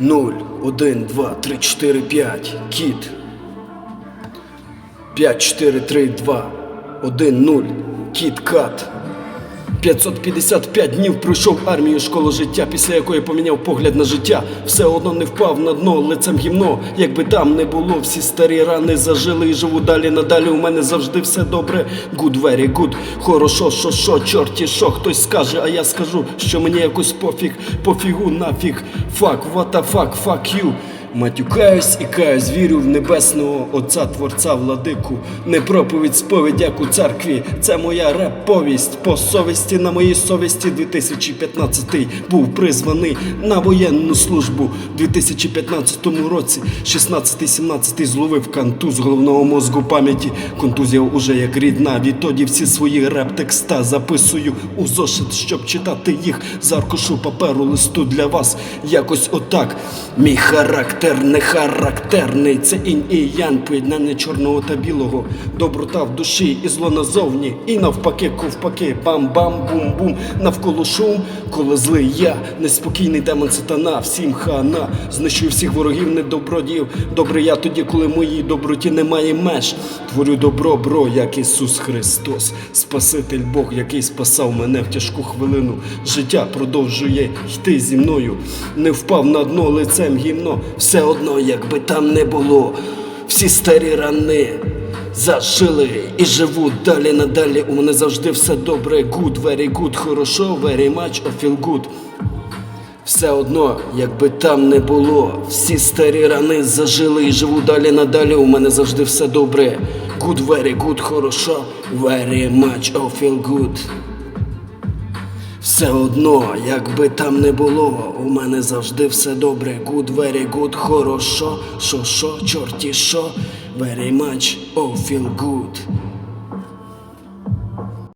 0, 1, 2, 3, 4, 5. Кіт. 5, 4, 3, 2, 1, 0. Кіт кат. 555 днів пройшов армію школу життя, після якої поміняв погляд на життя. Все одно не впав на дно лицем гімно. Якби там не було, всі старі рани зажили і живу далі надалі. У мене завжди все добре. Good, very good. Хорошо, що, що, чорті, що хтось скаже, а я скажу, що мені якось пофіг, пофігу нафіг. Fuck, what the fuck, fuck you. Матюкаюсь і каюсь, вірю в небесного Отця Творця владику. Не проповідь сповідь, як у церкві. Це моя реп-повість. По совісті на моїй совісті 2015 був призваний на воєнну службу. 2015 році, 16-17 зловив кантуз головного мозку пам'яті. Контузія уже як рідна. Відтоді всі свої реп-текста записую у зошит, щоб читати їх з аркушу паперу листу для вас. Якось отак. Мій характер характерний. Це інь і ян, поєднання чорного та білого. Доброта в душі і зло назовні. І навпаки, ковпаки, бам-бам, бум-бум. Навколо шум, коли злий я, неспокійний демон сатана, всім хана. Знищую всіх ворогів, недобродіїв. Добре я тоді, коли моїй доброті немає меж. Творю добро, бро, як Ісус Христос, Спаситель Бог, який спасав мене в тяжку хвилину. Життя продовжує йти зі мною. Не впав на дно лицем гімно. Все одно, якби там не було. Всі старі рани зажили і живу далі надалі. У мене завжди все добре. Good, very good, хорошо, very much, I feel good. Все одно, якби там не було, всі старі рани зажили і живу далі надалі. У мене завжди все добре. Good, very good, хорошо, very much, I feel good. Все одно, якби там не було, у мене завжди все добре. Good, very good, хорошо, шо, шо, чорті, шо, very much, oh, feel good.